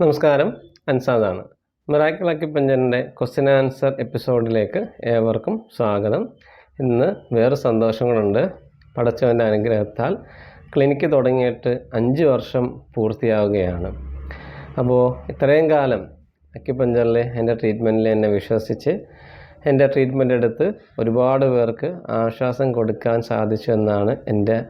നമസ്കാരം. അൻസാദാണ്. മിറാക്കിൾ പഞ്ചനന്റെ ക്വസ്റ്റ്യൻ ആൻസർ എപ്പിസോഡിലേക്ക് ഏവർക്കും സ്വാഗതം. ഇന്ന് വേറെ സന്തോഷങ്ങളുണ്ട്. പടച്ചവന്റെ അനുഗ്രഹത്താൽ ക്ലിനിക്ക് തുടങ്ങിയിട്ട് അഞ്ച് വർഷം പൂർത്തിയാവുകയാണ്. അപ്പോൾ ഇത്രയും കാലം അക്യുപഞ്ചറിൽ എന്റെ ട്രീറ്റ്മെന്റിൽ എന്നെ വിശ്വസിച്ച് എന്റെ ട്രീറ്റ്മെന്റ് എടുത്ത് ഒരുപാട് പേർക്ക് ആശ്വാസം കൊടുക്കാൻ സാധിച്ചു എന്നാണ് എന്റെ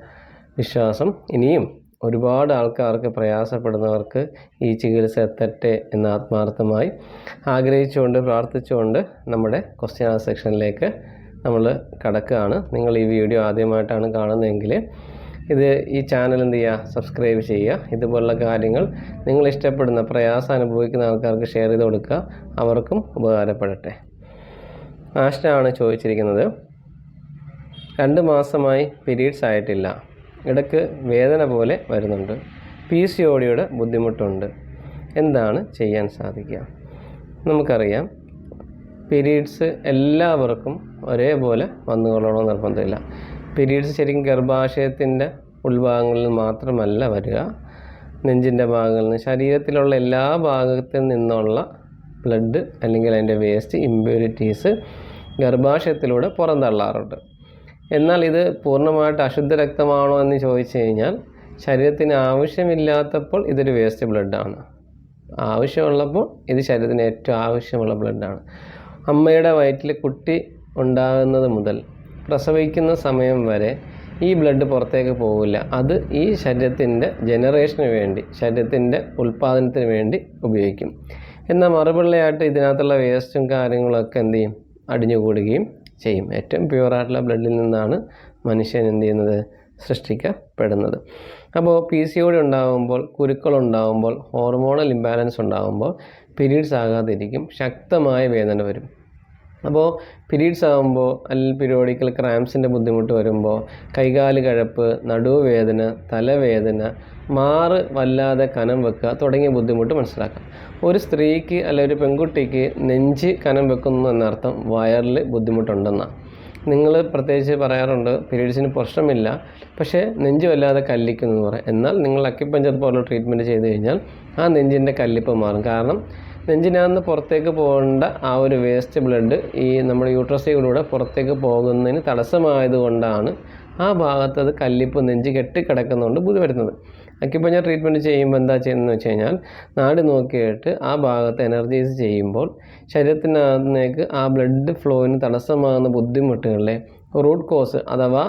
വിശ്വാസം. ഇനിയും ഒരുപാട് ആൾക്കാർക്ക് പ്രയാസപ്പെടുന്നവർക്ക് ഈ ചികിത്സ എത്തട്ടെ എന്ന് ആത്മാർത്ഥമായി ആഗ്രഹിച്ചുകൊണ്ട് പ്രാർത്ഥിച്ചുകൊണ്ട് നമ്മുടെ ക്വസ്റ്റ്യൻ ആൻസർ സെക്ഷനിലേക്ക് നമ്മൾ കടക്കുകയാണ്. നിങ്ങൾ ഈ വീഡിയോ ആദ്യമായിട്ടാണ് കാണുന്നതെങ്കിൽ ഇത് ഈ ചാനൽ എന്ത് ചെയ്യുക? സബ്സ്ക്രൈബ് ചെയ്യുക. ഇതുപോലുള്ള കാര്യങ്ങൾ നിങ്ങൾ ഇഷ്ടപ്പെടുന്ന പ്രയാസം അനുഭവിക്കുന്ന ആൾക്കാർക്ക് ഷെയർ ചെയ്ത് കൊടുക്കുക. അവർക്കും ഉപകാരപ്പെടട്ടെ. ആഷ്ടാണ് ചോദിച്ചിരിക്കുന്നത് രണ്ട് മാസമായി പീരീഡ്സ് ആയിട്ടില്ല. ഇടയ്ക്ക് വേദന പോലെ വരുന്നുണ്ട്. പി സി ഒടിയുടെ ബുദ്ധിമുട്ടുണ്ട്. എന്താണ് ചെയ്യാൻ സാധിക്കുക? നമുക്കറിയാം. പീരീഡ്സ് എല്ലാവർക്കും ഒരേപോലെ വന്നുകൊള്ളണമെന്ന് നിർബന്ധമില്ല. പീരീഡ്സ് ശരിക്കും ഗർഭാശയത്തിന്റെ ഉൾഭാഗങ്ങളിൽ മാത്രമല്ല വരിക. നെഞ്ചിന്റെ ഭാഗങ്ങളിൽ നിന്ന് ശരീരത്തിലുള്ള എല്ലാ ഭാഗത്തിൽ നിന്നുള്ള ബ്ലഡ് അല്ലെങ്കിൽ അതിന്റെ വേസ്റ്റ് ഇമ്പ്യൂരിറ്റീസ് ഗർഭാശയത്തിലൂടെ പുറന്തള്ളാറുണ്ട്. എന്നാൽ ഇത് പൂർണമായിട്ട് അശുദ്ധ രക്തമാണോ എന്ന് ചോദിച്ചു കഴിഞ്ഞാൽ ശരീരത്തിന് ആവശ്യമില്ലാത്തപ്പോൾ ഇതൊരു വേസ്റ്റ് ബ്ലഡാണ്. ആവശ്യമുള്ളപ്പോൾ ഇത് ശരീരത്തിന് ഏറ്റവും ആവശ്യമുള്ള ബ്ലഡാണ്. അമ്മയുടെ വയറ്റിൽ കുട്ടി ഉണ്ടാകുന്നത് മുതൽ പ്രസവിക്കുന്ന സമയം വരെ ഈ ബ്ലഡ് പുറത്തേക്ക് പോകില്ല അത് ഈ ശരീരത്തിന്റെ ജനറേഷന് വേണ്ടി ശരീരത്തിന്റെ ഉൽപ്പാദനത്തിന് വേണ്ടി ഉപയോഗിക്കും. എന്നാൽ മറുപിള്ളയായിട്ട് ഇതിനകത്തുള്ള വേസ്റ്റും കാര്യങ്ങളൊക്കെ എന്ത് ചെയ്യും? അടിഞ്ഞുകൂടുകയും ചെയ്യും. ഏറ്റവും പ്യുവറായിട്ടുള്ള ബ്ലഡിൽ നിന്നാണ് മനുഷ്യൻ എന്ത് ചെയ്യുന്നത്? സൃഷ്ടിക്കപ്പെടുന്നത്. അപ്പോൾ പി സി ഒ ഡി ഉണ്ടാകുമ്പോൾ കുരുക്കളുണ്ടാകുമ്പോൾ ഹോർമോണൽ ഇംബാലൻസ് ഉണ്ടാകുമ്പോൾ പീരീഡ്സ് ആകാതിരിക്കും ശക്തമായ വേദന വരും. അപ്പോൾ പീരീഡ്സ് ആകുമ്പോൾ അല്ലെങ്കിൽ പീരിയോഡിക്കൽ ക്രാംസിന്റെ ബുദ്ധിമുട്ട് വരുമ്പോൾ കൈകാൽ കഴപ്പ് നടുവേദന തലവേദന മാറ് വല്ലാതെ കനം വെക്കുക തുടങ്ങിയ ബുദ്ധിമുട്ട് മനസ്സിലാക്കാം. ഒരു സ്ത്രീക്ക് അല്ലെ ഒരു പെൺകുട്ടിക്ക് നെഞ്ച് കനം വെക്കുന്നു എന്നർത്ഥം വയറിൽ ബുദ്ധിമുട്ടുണ്ടെന്നാണ് നിങ്ങൾ പ്രത്യേകിച്ച് പറയാറുണ്ട് പീരീഡ്സിന് പ്രശ്നമില്ല പക്ഷേ നെഞ്ച് വല്ലാതെ കല്ലിക്കുന്നു എന്ന് പറയാം. എന്നാൽ നിങ്ങൾ അക്കിപ്പഞ്ചർ പോലുള്ള ട്രീറ്റ്മെന്റ് ചെയ്ത് കഴിഞ്ഞാൽ ആ നെഞ്ചിന്റെ കല്ലിപ്പ് മാറും. കാരണം നെഞ്ചിനകത്ത് പുറത്തേക്ക് പോകേണ്ട ആ ഒരു വേസ്റ്റ് ബ്ലഡ് ഈ നമ്മുടെ യൂട്രസിലൂടെ പുറത്തേക്ക് പോകുന്നതിന് തടസ്സമായതുകൊണ്ടാണ് ആ ഭാഗത്ത് അത് കല്ലിപ്പ് നെഞ്ച് കെട്ടിക്കിടക്കുന്നതുകൊണ്ട് ബുദ്ധി വരുന്നത് അക്യുപഞ്ചർ ട്രീറ്റ്മെന്റ് ചെയ്യുമ്പോൾ എന്താ ചെയ്യുന്നതെന്ന് വെച്ച് കഴിഞ്ഞാൽ നാട് നോക്കിയിട്ട് ആ ഭാഗത്ത് എനർജൈസ് ചെയ്യുമ്പോൾ ശരീരത്തിനകത്തേക്ക് ആ ബ്ലഡ് ഫ്ലോയിന് തടസ്സമാകുന്ന ബുദ്ധിമുട്ടുകളിലെ റൂട്ട് കോസ് അഥവാ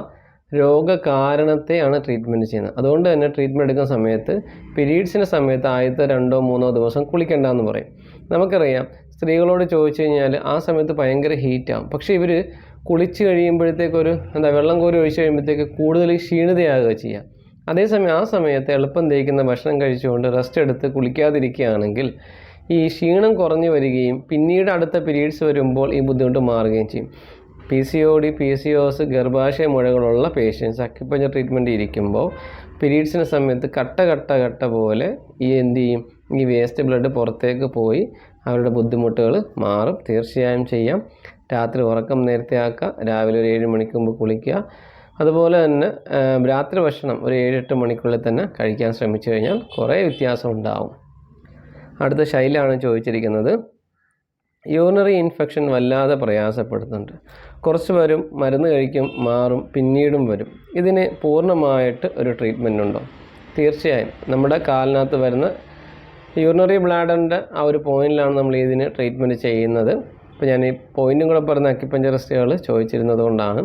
രോഗകാരണത്തെയാണ് ട്രീറ്റ്മെന്റ് ചെയ്യുന്നത്. അതുകൊണ്ട് തന്നെ ട്രീറ്റ്മെന്റ് എടുക്കുന്ന സമയത്ത് പീരീഡ്സിന്റെ സമയത്ത് ആദ്യത്തെ രണ്ടോ മൂന്നോ ദിവസം കുളിക്കേണ്ടെന്ന് പറയും. നമുക്കറിയാം സ്ത്രീകളോട് ചോദിച്ചു കഴിഞ്ഞാൽ ആ സമയത്ത് ഭയങ്കര ഹീറ്റാകും പക്ഷേ ഇവർ കുളിച്ച് കഴിയുമ്പോഴത്തേക്കൊരു എന്താ വെള്ളം കോരി ഒഴിച്ച് കഴിയുമ്പോഴത്തേക്ക് കൂടുതൽ ക്ഷീണിതയാകുക ചെയ്യുക അതേസമയം ആ സമയത്ത് എളുപ്പം തേക്കുന്ന ഭക്ഷണം കഴിച്ചുകൊണ്ട് റെസ്റ്റ് എടുത്ത് കുളിക്കാതിരിക്കുകയാണെങ്കിൽ ഈ ക്ഷീണം കുറഞ്ഞു വരികയും പിന്നീട് അടുത്ത പീരീഡ്സ് വരുമ്പോൾ ഈ ബുദ്ധിമുട്ട് മാറുകയും ചെയ്യും. P C O D P C O S ഗർഭാശയ മുഴകളുള്ള പേഷ്യൻസ് അക്യുപഞ്ചർ ട്രീറ്റ്മെന്റ് ഇരിക്കുമ്പോൾ പീരീഡ്സിന്റെ സമയത്ത് കട്ട കട്ട കട്ട പോലെ ഈ എന്ത് ചെയ്യും? ഈ വേസ്റ്റ് ബ്ലഡ് പുറത്തേക്ക് പോയി അവരുടെ ബുദ്ധിമുട്ടുകൾ മാറും. തീർച്ചയായും ചെയ്യാം. രാത്രി ഉറക്കം നേരത്തെ ആക്കുക. രാവിലെ ഒരു ഏഴ് മണിക്ക് മുമ്പ് കുളിക്കുക. അതുപോലെ തന്നെ രാത്രി ഭക്ഷണം ഒരു ഏഴെട്ട് മണിക്കുള്ളിൽ തന്നെ കഴിക്കാൻ ശ്രമിച്ചു കഴിഞ്ഞാൽ കുറേ വ്യത്യാസം ഉണ്ടാവും. അടുത്ത ശൈലാണ് ചോദിച്ചിരിക്കുന്നത്. യൂറിനറി ഇൻഫെക്ഷൻ വല്ലാതെ പ്രയാസപ്പെടുന്നുണ്ട്. കുറച്ച് വരും മരുന്ന് കഴിക്കും മാറും പിന്നീടും വരും. ഇതിന് പൂർണമായിട്ട് ഒരു ട്രീറ്റ്മെന്റ് ഉണ്ടോ? തീർച്ചയായും. നമ്മുടെ കാലിനകത്ത് വരുന്ന യൂറിനറി ബ്ലാഡറിന്റെ ആ ഒരു പോയിന്റിലാണ് നമ്മൾ ഇതിന് ട്രീറ്റ്മെന്റ് ചെയ്യുന്നത്. ഇപ്പോൾ ഞാൻ ഈ പോയിന്റും കൂടെ പറഞ്ഞ അക്യുപഞ്ചറിസ്റ്റുകൾ ചോദിച്ചിരുന്നത് കൊണ്ടാണ്.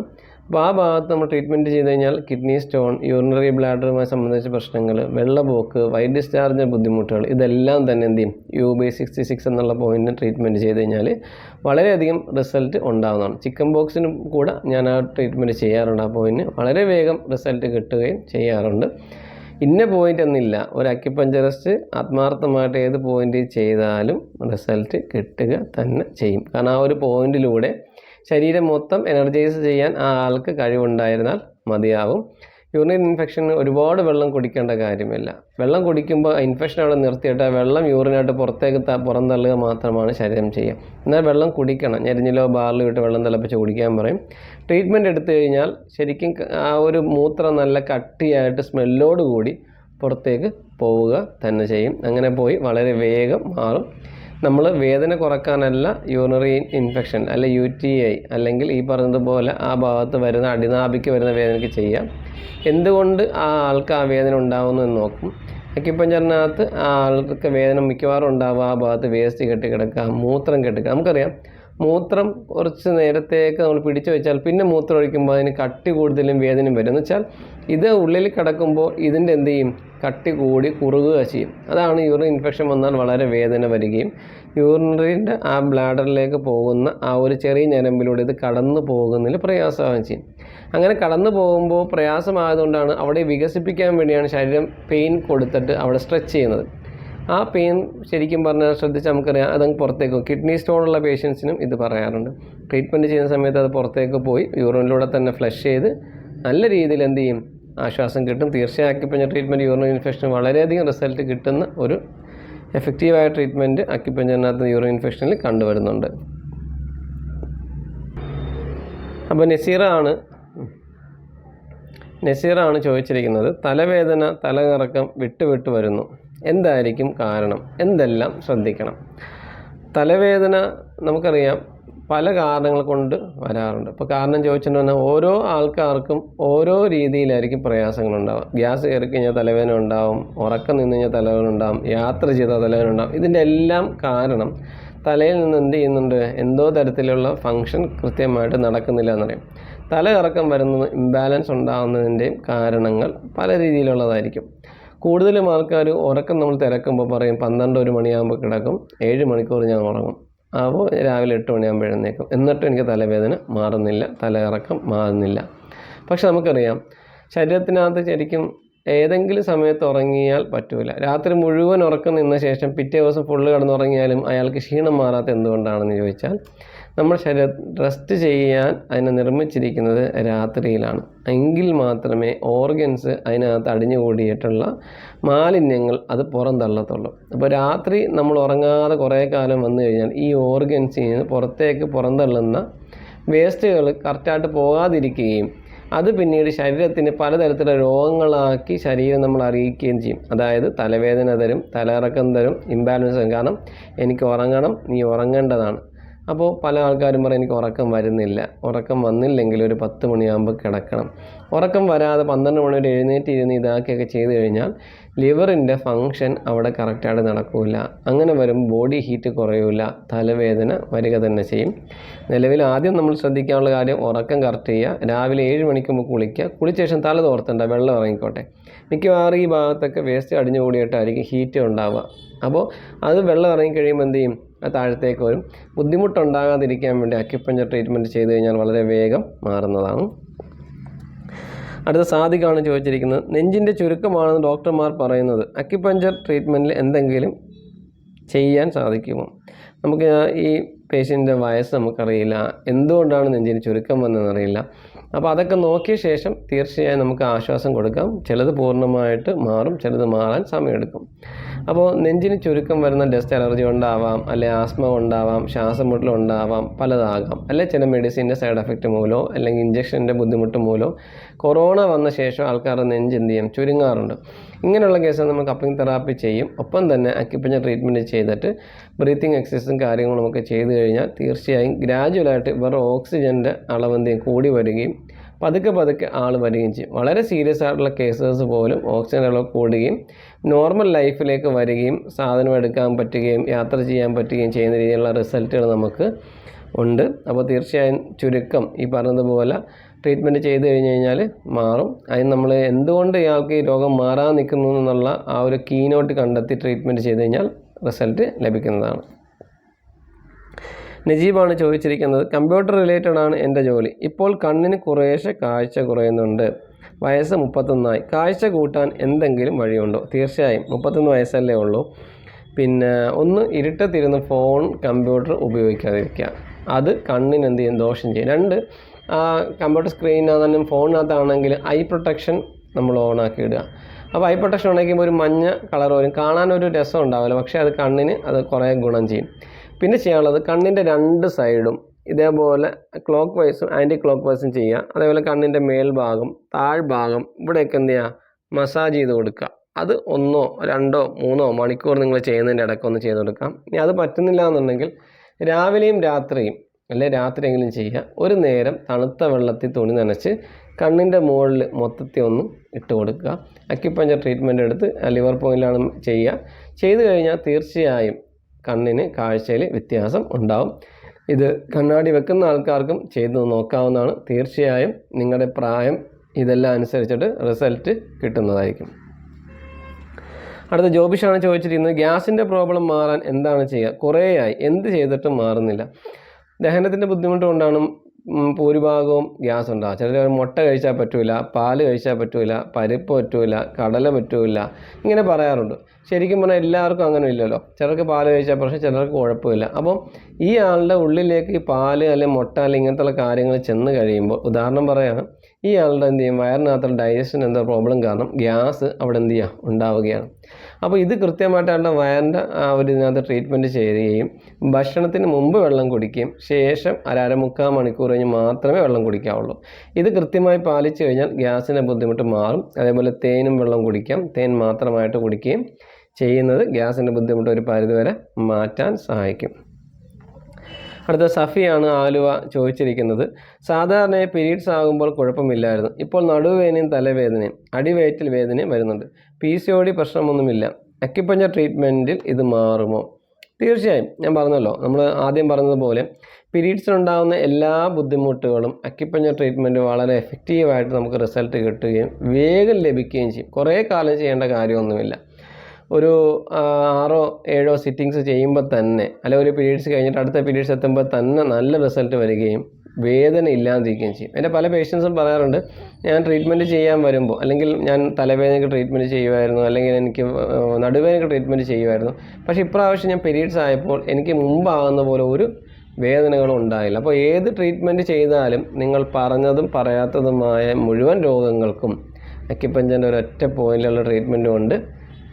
അപ്പോൾ ആ ഭാഗത്ത് നമ്മൾ ട്രീറ്റ്മെന്റ് ചെയ്ത് കഴിഞ്ഞാൽ കിഡ്നി സ്റ്റോൺ യൂറിനറി ബ്ലാഡറുമായി സംബന്ധിച്ച പ്രശ്നങ്ങൾ വെള്ളപോക്ക് വൈറ്റ് ഡിസ്ചാർജ് ബുദ്ധിമുട്ടുകൾ ഇതെല്ലാം തന്നെ എന്ത് ചെയ്യും? യു ബി സിക്സ്റ്റി സിക്സ് എന്നുള്ള പോയിന്റിന് ട്രീറ്റ്മെന്റ് ചെയ്ത് കഴിഞ്ഞാൽ വളരെയധികം റിസൾട്ട് ഉണ്ടാകുന്നതാണ് ചിക്കൻ ബോക്സിനും കൂടെ ഞാൻ ആ ട്രീറ്റ്മെന്റ് ചെയ്യാറുണ്ട്. ആ പോയിന്റ് വളരെ വേഗം റിസൾട്ട് കിട്ടുകയും ചെയ്യാറുണ്ട്. ഇന്ന പോയിന്റ് എന്നില്ല. ഒരു അക്യുപഞ്ചറിസ്റ്റ് ആത്മാർത്ഥമായിട്ട് ഏത് പോയിന്റ് ചെയ്താലും റിസൾട്ട് കിട്ടുക തന്നെ ചെയ്യും. കാരണം ആ ഒരു പോയിന്റിലൂടെ ശരീരം മൊത്തം എനർജൈസ് ചെയ്യാൻ ആ ആൾക്ക് കഴിവുണ്ടായിരുന്നാൽ മതിയാവും. യൂറിൻ ഇൻഫെക്ഷൻ ഒരുപാട് വെള്ളം കുടിക്കേണ്ട കാര്യമില്ല. വെള്ളം കുടിക്കുമ്പോൾ ഇൻഫെക്ഷൻ അവിടെ നിർത്തിയിട്ട് ആ വെള്ളം യൂറിനായിട്ട് പുറത്തേക്ക് പുറന്തള്ളുക മാത്രമാണ് ശരീരം ചെയ്യുക. എന്നാൽ വെള്ളം കുടിക്കണം. ഞെരിഞ്ഞിലോ ബാറിലോ ഇട്ട് വെള്ളം തിളപ്പിച്ച് കുടിക്കാൻ പറയും. ട്രീറ്റ്മെന്റ് എടുത്തു കഴിഞ്ഞാൽ ശരിക്കും ആ ഒരു മൂത്രം നല്ല കട്ടിയായിട്ട് സ്മെല്ലോട് കൂടി പുറത്തേക്ക് പോവുക തന്നെ ചെയ്യും. അങ്ങനെ പോയി വളരെ വേഗം മാറും. നമ്മൾ വേദന കുറക്കാനല്ല യൂറിനറി ഇൻഫെക്ഷൻ അല്ലെ യു ടി ഐ അല്ലെങ്കിൽ ഈ പറഞ്ഞതുപോലെ ആ ഭാഗത്ത് വരുന്ന അടിനാഭിക്ക് വരുന്ന വേദനയ്ക്ക് ചെയ്യാം. എന്തുകൊണ്ട് ആ ആൾക്ക് ആ വേദന ഉണ്ടാകുന്നു എന്ന് നോക്കും. അക്കിപ്പഞ്ചറിനകത്ത് ആ ആൾക്ക് വേദന മിക്കവാറും ഉണ്ടാവുക ആ ഭാഗത്ത് വേസ്റ്റ് കെട്ടി കിടക്കുക മൂത്രം കെട്ടിക്കുക നമുക്കറിയാം മൂത്രം കുറച്ച് നേരത്തേക്ക് നമ്മൾ പിടിച്ചു വെച്ചാൽ പിന്നെ മൂത്രം ഒഴിക്കുമ്പോൾ അതിന് കട്ടി കൂടുതലും വേദനയും വരും. എന്ന് വെച്ചാൽ ഇത് ഉള്ളിൽ കിടക്കുമ്പോൾ ഇതിന്റെ എന്ത് ചെയ്യും? കട്ടി കൂടി കുറുകുക ചെയ്യും. അതാണ് യൂറിൻ ഇൻഫെക്ഷൻ വന്നാൽ വളരെ വേദന വരികയും യൂറിനറിന്റെ ആ ബ്ലാഡറിലേക്ക് പോകുന്ന ആ ഒരു ചെറിയ ഞരമ്പിലൂടെ ഇത് കടന്നു പോകുന്നതിൽ പ്രയാസമാകുകയും ചെയ്യും. അങ്ങനെ കടന്നു പോകുമ്പോൾ പ്രയാസമായതുകൊണ്ടാണ് അവിടെ വികസിപ്പിക്കാൻ വേണ്ടിയാണ് ശരീരം പെയിൻ കൊടുത്തിട്ട് അവിടെ സ്ട്രെച്ച് ചെയ്യുന്നത്. ആ പെയിൻ ശരിക്കും പറഞ്ഞാൽ ശ്രദ്ധിച്ച് നമുക്കറിയാം അതങ്ങ് പുറത്തേക്ക് കിഡ്നി സ്റ്റോണുള്ള പേഷ്യൻസിനും ഇത് പറയാറുണ്ട്. ട്രീറ്റ്മെന്റ് ചെയ്യുന്ന സമയത്ത് അത് പുറത്തേക്ക് പോയി യൂറിനിലൂടെ തന്നെ ഫ്ലഷ് ചെയ്ത് നല്ല രീതിയിൽ എന്ത് ചെയ്യും? ആശ്വാസം കിട്ടും. തീർച്ചയായും ട്രീറ്റ്മെന്റ് യൂറിൻ ഇൻഫെക്ഷൻ വളരെയധികം റിസൾട്ട് കിട്ടുന്ന ഒരു എഫക്റ്റീവായ ട്രീറ്റ്മെന്റ് അക്യുപഞ്ചറിനകത്ത് യൂറിൻ ഇൻഫെക്ഷനിൽ കണ്ടുവരുന്നുണ്ട്. അപ്പോൾ നസീറാണ് നസീറാണ് ചോദിച്ചിരിക്കുന്നത്. തലവേദന തലകറക്കം വിട്ടുവിട്ട് വിട്ട് വരുന്നു. എന്തായിരിക്കും കാരണം? എന്തെല്ലാം ശ്രദ്ധിക്കണം? തലവേദന നമുക്കറിയാം പല കാരണങ്ങൾ കൊണ്ട് വരാറുണ്ട്. ഇപ്പോൾ കാരണം ചോദിച്ചിട്ടുണ്ടെങ്കിൽ ഓരോ ആൾക്കാർക്കും ഓരോ രീതിയിലായിരിക്കും പ്രയാസങ്ങളുണ്ടാവുക ഗ്യാസ് കയറി കഴിഞ്ഞാൽ തലവേദന ഉണ്ടാവും ഉറക്കം നിന്ന് കഴിഞ്ഞാൽ തലവേദന ഉണ്ടാവും യാത്ര ചെയ്താൽ തലവേദന ഉണ്ടാവും. ഇതിന്റെ എല്ലാം കാരണം തലയിൽ നിന്ന് എന്ത് ചെയ്യുന്നുണ്ട്? എന്തോ തരത്തിലുള്ള ഫങ്ഷൻ കൃത്യമായിട്ട് നടക്കുന്നില്ല എന്നറിയാം. തലകറക്കം വരുന്നത് ഇംബാലൻസ് ഉണ്ടാകുന്നതിന്റെയും കാരണങ്ങൾ പല രീതിയിലുള്ളതായിരിക്കും. കൂടുതലും ആൾക്കാർ ഉറക്കം നമ്മൾ തിരക്കുമ്പോൾ പറയും പന്ത്രണ്ട് ഒരു മണിയാകുമ്പോൾ കിടക്കും ഏഴ് മണിക്കൂർ ഞാൻ ഉറങ്ങും. അപ്പോൾ രാവിലെ എട്ട് മണിയാകുമ്പോൾ എഴുന്നേക്കും. എന്നിട്ടും എനിക്ക് തലവേദന മാറുന്നില്ല തലയിറക്കം മാറുന്നില്ല. പക്ഷെ നമുക്കറിയാം ശരീരത്തിനകത്ത് ശരിക്കും ഏതെങ്കിലും സമയത്ത് ഉറങ്ങിയാൽ പറ്റൂല. രാത്രി മുഴുവൻ ഉറക്കം നിന്ന ശേഷം പിറ്റേ ദിവസം ഫുള്ള് കിടന്നുറങ്ങിയാലും അയാൾക്ക് ക്ഷീണം മാറാത്ത എന്തുകൊണ്ടാണെന്ന് ചോദിച്ചാൽ നമ്മൾ ശരീരം റെസ്റ്റ് ചെയ്യാൻ അതിനെ നിർമ്മിച്ചിരിക്കുന്നത് രാത്രിയിലാണ്. എങ്കിൽ മാത്രമേ ഓർഗൻസ് അതിനകത്ത് അടിഞ്ഞുകൂടിയിട്ടുള്ള മാലിന്യങ്ങൾ അത് പുറന്തള്ളത്തുള്ളൂ അപ്പോൾ രാത്രി നമ്മൾ ഉറങ്ങാതെ കുറേ കാലം വന്നു കഴിഞ്ഞാൽ ഈ ഓർഗൻസിൽ നിന്ന് പുറത്തേക്ക് പുറന്തള്ളുന്ന വേസ്റ്റുകൾ കറക്റ്റായിട്ട് പോകാതിരിക്കുകയും അത് പിന്നീട് ശരീരത്തിന് പലതരത്തിലുള്ള രോഗങ്ങളാക്കി ശരീരം നമ്മൾ അറിയിക്കുകയും ചെയ്യും. അതായത് തലവേദന തരും തലയിറക്കം തരും ഇംബാലൻസ് തരും. കാരണം എനിക്ക് ഉറങ്ങണം നീ ഉറങ്ങേണ്ടതാണ്. അപ്പോൾ പല ആൾക്കാരും പറയും എനിക്ക് ഉറക്കം വരുന്നില്ല. ഉറക്കം വന്നില്ലെങ്കിൽ ഒരു പത്ത് മണിയാകുമ്പോൾ കിടക്കണം. ഉറക്കം വരാതെ പന്ത്രണ്ട് മണി വരെ എഴുന്നേറ്റ് ഇരുന്ന് ഇതാക്കിയൊക്കെ ചെയ്തു കഴിഞ്ഞാൽ ലിവറിന്റെ ഫങ്ഷൻ അവിടെ കറക്റ്റായിട്ട് നടക്കില്ല അങ്ങനെ വരും ബോഡി ഹീറ്റ് കുറയൂല. തലവേദന വരിക തന്നെ ചെയ്യും. നിലവിൽ ആദ്യം നമ്മൾ ശ്രദ്ധിക്കാനുള്ള കാര്യം ഉറക്കം കറക്റ്റ് ചെയ്യുക. രാവിലെ ഏഴ് മണിക്ക് മുമ്പ് കുളിക്കുക. കുളിച്ച ശേഷം തല തോർത്തണ്ട വെള്ളം ഇറങ്ങിക്കോട്ടെ. മിക്കവാറും ഈ ഭാഗത്തൊക്കെ വേസ്റ്റ് അടിഞ്ഞു കൂടിയിട്ടായിരിക്കും ഹീറ്റ് ഉണ്ടാവുക. അപ്പോൾ അത് വെള്ളം ഇറങ്ങിക്കഴിയുമ്പോൾ എന്ത് ചെയ്യും? താഴത്തേക്ക് വരും. ബുദ്ധിമുട്ടുണ്ടാകാതിരിക്കാൻ വേണ്ടി അക്യുപ്പഞ്ചർ ട്രീറ്റ്മെന്റ് ചെയ്ത് കഴിഞ്ഞാൽ വളരെ വേഗം മാറുന്നതാണ്. അടുത്ത സാധിക്കാണ് ചോദിച്ചിരിക്കുന്നത് നെഞ്ചിന്റെ ചുരുക്കമാണെന്ന് ഡോക്ടർമാർ പറയുന്നത് അക്യുപഞ്ചർ ട്രീറ്റ്മെന്റിൽ എന്തെങ്കിലും ചെയ്യാൻ സാധിക്കുമോ? നമുക്ക് ഈ പേഷ്യന്റെ വയസ്സ് നമുക്കറിയില്ല എന്തുകൊണ്ടാണ് നെഞ്ചിന് ചുരുക്കം വന്നതെന്നറിയില്ല. അപ്പോൾ അതൊക്കെ നോക്കിയ ശേഷം തീർച്ചയായും നമുക്ക് ആശ്വാസം കൊടുക്കാം. ചിലത് പൂർണമായിട്ട് മാറും ചിലത് മാറാൻ സമയമെടുക്കും. അപ്പോൾ നെഞ്ചിന് ചുരുക്കം വരുന്ന ഡസ്റ്റ് അലർജി ഉണ്ടാവാം അല്ലെ ആസ്മ ഉണ്ടാവാം ശ്വാസമുട്ടൽ ഉണ്ടാവാം പലതാകാം. അല്ലെ ചില മെഡിസിന്റെ സൈഡ് എഫക്റ്റ് മൂലോ അല്ലെങ്കിൽ ഇഞ്ചക്ഷന്റെ ബുദ്ധിമുട്ട് മൂലോ കൊറോണ വന്ന ശേഷം ആൾക്കാരുടെ നെഞ്ച് എന്ത് ചെയ്യും? ചുരുങ്ങാറുണ്ട്. ഇങ്ങനെയുള്ള കേസിൽ നമ്മൾ കപ്പിംഗ് തെറാപ്പി ചെയ്യും. ഒപ്പം തന്നെ അക്യുപഞ്ചർ ട്രീറ്റ്മെന്റ് ചെയ്തിട്ട് ബ്രീത്തിങ് എക്സസൈസും കാര്യങ്ങളും ഒക്കെ ചെയ്തു കഴിഞ്ഞാൽ തീർച്ചയായും ഗ്രാജുവലായിട്ട് ഇവരുടെ ഓക്സിജന്റെ അളവ് എന്തെങ്കിലും കൂടി വരികയും പതുക്കെ പതുക്കെ ആൾ വരികയും ചെയ്യും. വളരെ സീരിയസ് ആയിട്ടുള്ള കേസസ് പോലും ഓക്സിജൻ അളവ് കൂടുകയും നോർമൽ ലൈഫിലേക്ക് വരികയും സാധനം എടുക്കാൻ പറ്റുകയും യാത്ര ചെയ്യാൻ പറ്റുകയും ചെയ്യുന്ന രീതിയിലുള്ള റിസൾട്ടുകൾ നമുക്ക് ഉണ്ട്. അപ്പോൾ തീർച്ചയായും ചുരുക്കം ഈ പറഞ്ഞതുപോലെ ട്രീറ്റ്മെന്റ് ചെയ്ത് കഴിഞ്ഞ് കഴിഞ്ഞാൽ മാറും. അതിന് നമ്മൾ എന്തുകൊണ്ട് ഇയാൾക്ക് ഈ രോഗം മാറാൻ നിൽക്കുന്നു എന്നുള്ള ആ ഒരു കീനോട്ട് കണ്ടെത്തി ട്രീറ്റ്മെന്റ് ചെയ്ത് കഴിഞ്ഞാൽ റിസൾട്ട് ലഭിക്കുന്നതാണ്. നജീബാണ് ചോദിച്ചിരിക്കുന്നത് കമ്പ്യൂട്ടർ റിലേറ്റഡ് ആണ് എന്റെ ജോലി. ഇപ്പോൾ കണ്ണിന് കുറേശ്ശെ കാഴ്ച കുറയുന്നുണ്ട്. വയസ്സ് മുപ്പത്തൊന്നായി. കാഴ്ച കൂട്ടാൻ എന്തെങ്കിലും വഴിയുണ്ടോ? തീർച്ചയായും മുപ്പത്തൊന്ന് വയസ്സല്ലേ ഉള്ളൂ. പിന്നെ ഒന്ന് ഇരുട്ടത്തിരുന്ന് ഫോൺ കമ്പ്യൂട്ടർ ഉപയോഗിക്കാതിരിക്കുക. അത് കണ്ണിന് എന്ത് ചെയ്യും? ദോഷം ചെയ്യും. രണ്ട് കമ്പ്യൂട്ടർ സ്ക്രീനകത്താണെങ്കിലും ഫോണിനകത്താണെങ്കിൽ ഐ പ്രൊട്ടക്ഷൻ നമ്മൾ ഓണാക്കി ഇടുക. അപ്പോൾ ഐ പ്രൊട്ടക്ഷൻ ഉണക്കുമ്പോൾ ഒരു മഞ്ഞ കളർ വരും. കാണാനൊരു രസം ഉണ്ടാവില്ല. പക്ഷേ അത് കണ്ണിന് അത് കുറേ ഗുണം ചെയ്യും. പിന്നെ ചെയ്യാനുള്ളത് കണ്ണിന്റെ രണ്ട് സൈഡും ഇതേപോലെ ക്ലോക്ക് വൈസും ആന്റി ക്ലോക്ക് വൈസും ചെയ്യുക. അതേപോലെ കണ്ണിന്റെ മേൽഭാഗം താഴ്ഭാഗം ഇവിടെയൊക്കെ എന്ത് ചെയ്യുക? മസാജ് ചെയ്ത് കൊടുക്കുക. അത് ഒന്നോ രണ്ടോ മൂന്നോ മണിക്കൂർ നിങ്ങൾ ചെയ്യുന്നതിന്റെ ഇടയ്ക്ക് ഒന്ന് ചെയ്ത് കൊടുക്കാം. ഇനി അത് പറ്റുന്നില്ല എന്നുണ്ടെങ്കിൽ രാവിലെയും രാത്രിയും അല്ലെ രാത്രിയെങ്കിലും ചെയ്യുക. ഒരു നേരം തണുത്ത വെള്ളത്തിൽ തുണി നനച്ച് കണ്ണിന്റെ മുകളിൽ മൊത്തത്തിൽ ഒന്ന് ഇട്ട് കൊടുക്കുക. അക്യുപഞ്ചർ ട്രീറ്റ്മെന്റ് എടുത്ത് ലിവർ പോയിന്റിലാണ് ചെയ്യുക. ചെയ്തു കഴിഞ്ഞാൽ തീർച്ചയായും കണ്ണിന് കാഴ്ചയിൽ വ്യത്യാസം ഉണ്ടാവും. ഇത് കണ്ണാടി വെക്കുന്ന ആൾക്കാർക്കും ചെയ്തു നോക്കാവുന്നതാണ്. തീർച്ചയായും നിങ്ങളുടെ പ്രായം ഇതെല്ലാം അനുസരിച്ചിട്ട് റിസൾട്ട് കിട്ടുന്നതായിരിക്കും. അടുത്ത ജോബിഷാണ് ചോദിച്ചിരിക്കുന്നത് ഗ്യാസിന്റെ പ്രോബ്ലം മാറാൻ എന്താണ് ചെയ്യുക? കുറേയായി. എന്ത് ചെയ്തിട്ടും മാറുന്നില്ല. ദഹനത്തിന്റെ ബുദ്ധിമുട്ട് കൊണ്ടാണ് ഭൂരിഭാഗവും ഗ്യാസ് ഉണ്ടാകും ചിലർ മുട്ട കഴിച്ചാൽ പറ്റില്ല പാൽ കഴിച്ചാൽ പറ്റില്ല പരിപ്പ് പറ്റില്ല കടല പറ്റില്ല ഇങ്ങനെ പറയാറുണ്ട്. ശരിക്കും പറഞ്ഞാൽ എല്ലാവർക്കും അങ്ങനെ ഇല്ലല്ലോ. ചിലർക്ക് പാൽ കഴിച്ചാൽ പ്രശ്നം ചിലർക്ക് കുഴപ്പമില്ല. അപ്പം ഈ ആളുടെ ഉള്ളിലേക്ക് ഈ പാൽ അല്ലെങ്കിൽ മുട്ട അല്ലെങ്കിൽ ഇങ്ങനത്തെ കാര്യങ്ങൾ ചെന്ന് കഴിയുമ്പോൾ ഉദാഹരണം പറയാണ് ഈ ആളുടെ എന്ത് ചെയ്യും? വയറിനകത്തുള്ള ഡൈജഷൻ എന്തോ പ്രോബ്ലം കാരണം ഗ്യാസ് അവിടെ എന്ത് ചെയ്യുക ഉണ്ടാവുകയാണ്. അപ്പോൾ ഇത് കൃത്യമായിട്ട് ആളുടെ വയറിന്റെ ആ ഒരു ഇതിനകത്ത് ട്രീറ്റ്മെന്റ് ചെയ്യുകയും ഭക്ഷണത്തിന് മുമ്പ് വെള്ളം കുടിക്കുകയും ശേഷം അര അരമുക്കാൽ മണിക്കൂർ കഴിഞ്ഞ് മാത്രമേ വെള്ളം കുടിക്കാവുള്ളൂ. ഇത് കൃത്യമായി പാലിച്ചു കഴിഞ്ഞാൽ ഗ്യാസിന്റെ ബുദ്ധിമുട്ട് മാറും. അതേപോലെ തേനും വെള്ളം കുടിക്കാം. തേൻ മാത്രമായിട്ട് കുടിക്കുകയും ചെയ്യുന്നത് ഗ്യാസിന്റെ ബുദ്ധിമുട്ട് ഒരു പരിധിവരെ മാറ്റാൻ സഹായിക്കും. അടുത്ത സഫിയാണ് ആലുവ ചോദിച്ചിരിക്കുന്നത്. സാധാരണ പീരീഡ്സ് ആകുമ്പോൾ കുഴപ്പമില്ലായിരുന്നു. ഇപ്പോൾ നടുവേദനയും തലവേദനയും അടിവയറ്റിൽ വേദനയും വരുന്നുണ്ട്. പി സി ഒ ഡി പ്രശ്നമൊന്നുമില്ല. അക്യുപഞ്ചർ ട്രീറ്റ്മെന്റിൽ ഇത് മാറുമോ? തീർച്ചയായും ഞാൻ പറഞ്ഞല്ലോ. നമ്മൾ ആദ്യം പറഞ്ഞതുപോലെ പീരീഡ്സിലുണ്ടാകുന്ന എല്ലാ ബുദ്ധിമുട്ടുകളും അക്യുപഞ്ചർ ട്രീറ്റ്മെന്റ് വളരെ എഫക്റ്റീവായിട്ട് നമുക്ക് റിസൾട്ട് കിട്ടുകയും വേഗം ലഭിക്കുകയും ചെയ്യും. കുറേ കാലം ചെയ്യേണ്ട കാര്യമൊന്നുമില്ല. ഒരു ആറോ ഏഴോ സിറ്റിങ്സ് ചെയ്യുമ്പോൾ തന്നെ അല്ലെങ്കിൽ ഒരു പീരീഡ്സ് കഴിഞ്ഞിട്ട് അടുത്ത പീരീഡ്സ് എത്തുമ്പോൾ തന്നെ നല്ല റിസൾട്ട് വരികയും വേദന ഇല്ലാതിരിക്കുകയും ചെയ്യും. എന്റെ പല പേഷ്യൻസും പറയാറുണ്ട് ഞാൻ ട്രീറ്റ്മെന്റ് ചെയ്യാൻ വരുമ്പോൾ അല്ലെങ്കിൽ ഞാൻ തലവേദനയ്ക്ക് ട്രീറ്റ്മെന്റ് ചെയ്യുമായിരുന്നു അല്ലെങ്കിൽ എനിക്ക് നടുവേദനയ്ക്ക് ട്രീറ്റ്മെന്റ് ചെയ്യുമായിരുന്നു പക്ഷേ ഇപ്രാവശ്യം ഞാൻ പീരീഡ്സ് ആയപ്പോൾ എനിക്ക് മുമ്പാകുന്ന പോലെ ഒരു വേദനകളും ഉണ്ടായില്ല. അപ്പോൾ ഏത് ട്രീറ്റ്മെന്റ് ചെയ്താലും നിങ്ങൾ പറഞ്ഞതും പറയാത്തതുമായ മുഴുവൻ രോഗങ്ങൾക്കും അക്കിപ്പഞ്ചന്റെ ഒരൊറ്റ പോയിന്റിലുള്ള ട്രീറ്റ്മെന്റ് കൊണ്ട്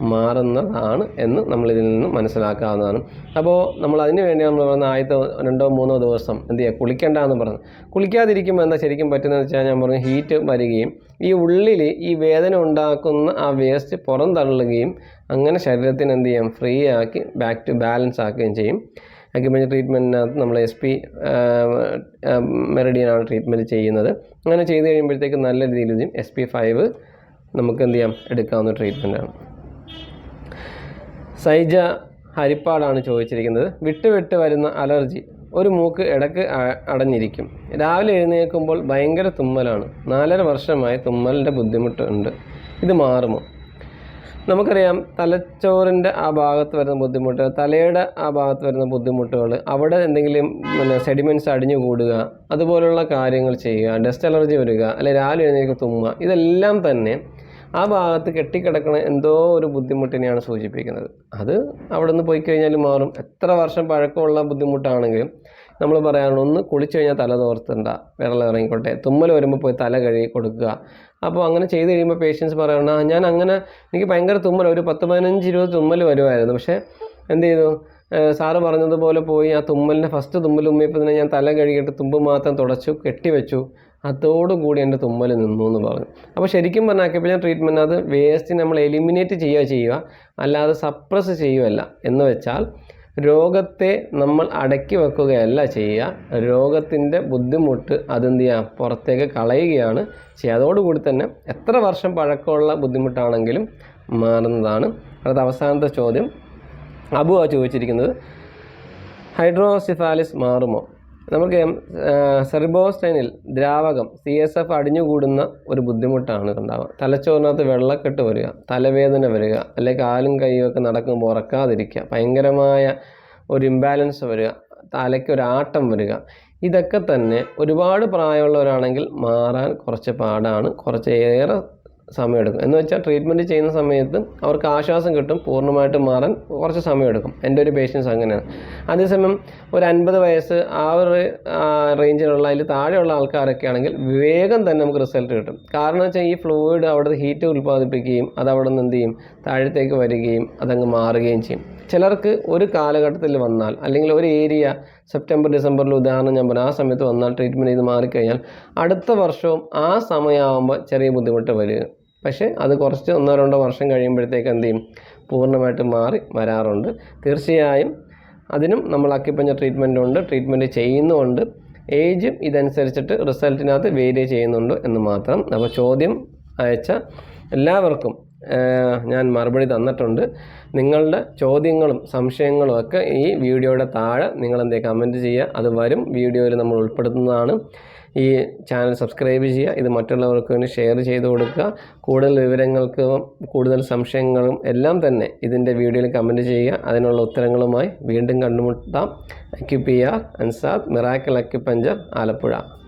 മാറുന്നതാണ് എന്ന് നമ്മളിതിൽ നിന്ന് മനസ്സിലാക്കാവുന്നതാണ്. അപ്പോൾ നമ്മൾ അതിന് വേണ്ടി നമ്മൾ പറഞ്ഞ ആദ്യത്തെ രണ്ടോ മൂന്നോ ദിവസം എന്ത് ചെയ്യുക? കുളിക്കേണ്ട എന്ന് പറഞ്ഞു. കുളിക്കാതിരിക്കുമ്പോൾ എന്താ ശരിക്കും പറ്റുന്നത് വെച്ചാൽ ഞാൻ പറഞ്ഞു ഹീറ്റ് വരികയും ഈ ഉള്ളിൽ ഈ വേദന ഉണ്ടാക്കുന്ന ആ വേസ്റ്റ് പുറം തള്ളുകയും അങ്ങനെ ശരീരത്തിന് എന്ത് ചെയ്യാം? ഫ്രീ ആക്കി ബാക്ക് ടു ബാലൻസ് ആക്കുകയും ചെയ്യും. അക്യുപഞ്ചർ ട്രീറ്റ്മെന്റിനകത്ത് നമ്മൾ എസ് പി മെറിഡിയനാണ് ട്രീറ്റ്മെന്റ് ചെയ്യുന്നത്. അങ്ങനെ ചെയ്ത് കഴിയുമ്പോഴത്തേക്ക് നല്ല രീതിയിൽ എസ് പി ഫൈവ് നമുക്ക് എന്ത് ചെയ്യാം? എടുക്കാവുന്ന ട്രീറ്റ്മെന്റാണ് സൈജ ഹരിപ്പാടാണ് ചോദിച്ചിരിക്കുന്നത്. വിട്ട് വിട്ട് വരുന്ന അലർജി ഒരു മൂക്ക് ഇടയ്ക്ക് അടഞ്ഞിരിക്കും. രാവിലെ എഴുന്നേൽക്കുമ്പോൾ ഭയങ്കര തുമ്മലാണ്. നാലര വർഷമായി തുമ്മലിന്റെ ബുദ്ധിമുട്ടുണ്ട് ഇത് മാറുമോ? നമുക്കറിയാം തലച്ചോറിന്റെ ആ ഭാഗത്ത് വരുന്ന ബുദ്ധിമുട്ട് തലയുടെ ആ ഭാഗത്ത് വരുന്ന ബുദ്ധിമുട്ടുകൾ അവിടെ എന്തെങ്കിലും പിന്നെ സെഡിമെന്റ്സ് അടിഞ്ഞു കൂടുക അതുപോലുള്ള കാര്യങ്ങൾ ചെയ്യുക ഡസ്റ്റ് അലർജി വരിക അല്ലെങ്കിൽ രാവിലെ എഴുന്നേൽക്ക് തുമ്മുക ഇതെല്ലാം തന്നെ ആ ഭാഗത്ത് കെട്ടിക്കിടക്കുന്ന എന്തോ ഒരു ബുദ്ധിമുട്ടിനെയാണ് സൂചിപ്പിക്കുന്നത്. അത് അവിടെ നിന്ന് പോയി കഴിഞ്ഞാൽ മാറും. എത്ര വർഷം പഴക്കമുള്ള ബുദ്ധിമുട്ടാണെങ്കിലും നമ്മൾ പറയാറുണ്ട് ഒന്ന് കുളിച്ചു കഴിഞ്ഞാൽ തല തോർത്തണ്ട വെള്ളം ഇറങ്ങിക്കോട്ടെ തുമ്മൽ വരുമ്പോൾ പോയി തല കഴുകി കൊടുക്കുക. അപ്പോൾ അങ്ങനെ ചെയ്ത് കഴിയുമ്പോൾ പേഷ്യൻസ് പറയണ "ആ, ഞാൻ അങ്ങനെ എനിക്ക് ഭയങ്കര തുമ്മൽ ഒരു പത്ത് പതിനഞ്ച് ഇരുപത് തുമ്മൽ വരുമായിരുന്നു. പക്ഷേ എന്ത് ചെയ്തു? സാറ് പറഞ്ഞതുപോലെ പോയി ആ തുമ്മലിന്റെ ഫസ്റ്റ് തുമ്മൽ തന്നെ ഞാൻ തല കഴുകിയിട്ട് തുമ്പ് മാത്രം തുടച്ചു കെട്ടിവെച്ചു. അതോടുകൂടി എന്റെ തുമ്മൽ നിന്നു എന്ന് പറഞ്ഞു. അപ്പോൾ ശരിക്കും പറഞ്ഞാൽ അക്യുപഞ്ചർ ട്രീറ്റ്മെന്റ് അത് വേസ്റ്റ് നമ്മൾ എലിമിനേറ്റ് ചെയ്യുക ചെയ്യുക അല്ലാതെ സപ്രസ് ചെയ്യുകയല്ല. എന്ന് വെച്ചാൽ രോഗത്തെ നമ്മൾ അടക്കി വെക്കുകയല്ല ചെയ്യുക. രോഗത്തിന്റെ ബുദ്ധിമുട്ട് അതെന്ത് ചെയ്യുക? പുറത്തേക്ക് കളയുകയാണ് ചെയ്യുക. അതോടുകൂടി തന്നെ എത്ര വർഷം പഴക്കമുള്ള ബുദ്ധിമുട്ടാണെങ്കിലും മാറുന്നതാണ്. അടുത്ത അവസാനത്തെ ചോദ്യം. അബു ആ ചോദിച്ചിരിക്കുന്നത് ഹൈഡ്രോസിഫാലിസ് മാറുമോ? നമുക്ക് സെറിബോസ്റ്റൈനിൽ ദ്രാവകം സി എസ് എഫ് അടിഞ്ഞുകൂടുന്ന ഒരു ബുദ്ധിമുട്ടാണ് ഉണ്ടാവുക. തലച്ചോറിനകത്ത് വെള്ളക്കെട്ട് വരിക തലവേദന വരിക അല്ലെങ്കിൽ കാലും കൈയും ഒക്കെ നടക്കുമ്പോൾ ഉറക്കാതിരിക്കുക ഭയങ്കരമായ ഒരു ഇംബാലൻസ് വരിക തലയ്ക്ക് ഒരു ആട്ടം വരിക. ഇതൊക്കെ തന്നെ ഒരുപാട് പ്രായമുള്ളവരാണെങ്കിൽ മാറാൻ കുറച്ച് പാടാണ് കുറച്ചേറെ സമയമെടുക്കും. എന്ന് വെച്ചാൽ ട്രീറ്റ്മെന്റ് ചെയ്യുന്ന സമയത്ത് അവർക്ക് ആശ്വാസം കിട്ടും പൂർണമായിട്ട് മാറാൻ കുറച്ച് സമയമെടുക്കും. എന്റെ ഒരു പേഷ്യൻസ് അങ്ങനെയാണ്. അതേസമയം ഒരു അൻപത് വയസ്സ് ആ ഒരു റേഞ്ചിലുള്ള അതിൽ താഴെയുള്ള ആൾക്കാരൊക്കെ ആണെങ്കിൽ വേഗം തന്നെ നമുക്ക് റിസൾട്ട് കിട്ടും. കാരണം വെച്ചാൽ ഈ ഫ്ലൂയിഡ് അവിടെ ഹീറ്റ് ഉൽപ്പാദിപ്പിക്കുകയും അത് അവിടെ നിന്ന് എന്ത് ചെയ്യും? താഴത്തേക്ക് വരികയും അതങ്ങ് മാറുകയും ചെയ്യും. ചിലർക്ക് ഒരു കാലഘട്ടത്തിൽ വന്നാൽ അല്ലെങ്കിൽ ഒരു ഏരിയ സെപ്റ്റംബർ ഡിസംബറിൽ ഉദാഹരണം ഞാൻ പറഞ്ഞു ആ സമയത്ത് വന്നാൽ ട്രീറ്റ്മെന്റ് ചെയ്ത് മാറിക്കഴിഞ്ഞാൽ അടുത്ത വർഷവും ആ സമയമാകുമ്പോൾ ചെറിയ ബുദ്ധിമുട്ട് വരിക പക്ഷേ അത് കുറച്ച് ഒന്നോ രണ്ടോ വർഷം കഴിയുമ്പോഴത്തേക്ക് എന്ത് ചെയ്യും? പൂർണമായിട്ട് മാറി വരാറുണ്ട്. തീർച്ചയായും അതിനും നമ്മൾ അക്കിപ്പഞ്ഞ ട്രീറ്റ്മെന്റ് ഉണ്ട് ട്രീറ്റ്മെന്റ് ചെയ്യുന്നുമുണ്ട്. ഏജും ഇതനുസരിച്ചിട്ട് റിസൾട്ടിനകത്ത് വേരിയ ചെയ്യുന്നുണ്ട് എന്ന് മാത്രം. അപ്പോൾ ചോദ്യം അയച്ച എല്ലാവർക്കും ഞാൻ മറുപടി തന്നിട്ടുണ്ട്. നിങ്ങളുടെ ചോദ്യങ്ങളും സംശയങ്ങളും ഒക്കെ ഈ വീഡിയോയുടെ താഴെ നിങ്ങൾ എന്തേ കമന്റ് ചെയ്യുക. അത് വരും. വീഡിയോയിൽ നമ്മൾ ഉൾപ്പെടുത്തുന്നതാണ്. ഈ ചാനൽ സബ്സ്ക്രൈബ് ചെയ്യുക. ഇത് മറ്റുള്ളവർക്ക് വേണ്ടി ഷെയർ ചെയ്ത് കൊടുക്കുക. കൂടുതൽ വിവരങ്ങൾക്ക് കൂടുതൽ സംശയങ്ങളും എല്ലാം തന്നെ ഇതിന്റെ വീഡിയോയിൽ കമന്റ് ചെയ്യുക. അതിനുള്ള ഉത്തരങ്ങളുമായി വീണ്ടും കണ്ടുമുട്ടാം. അക്യുപിയ അൻസാദ് മിറാക്കൽ അക്യുപഞ്ചർ ആലപ്പുഴ.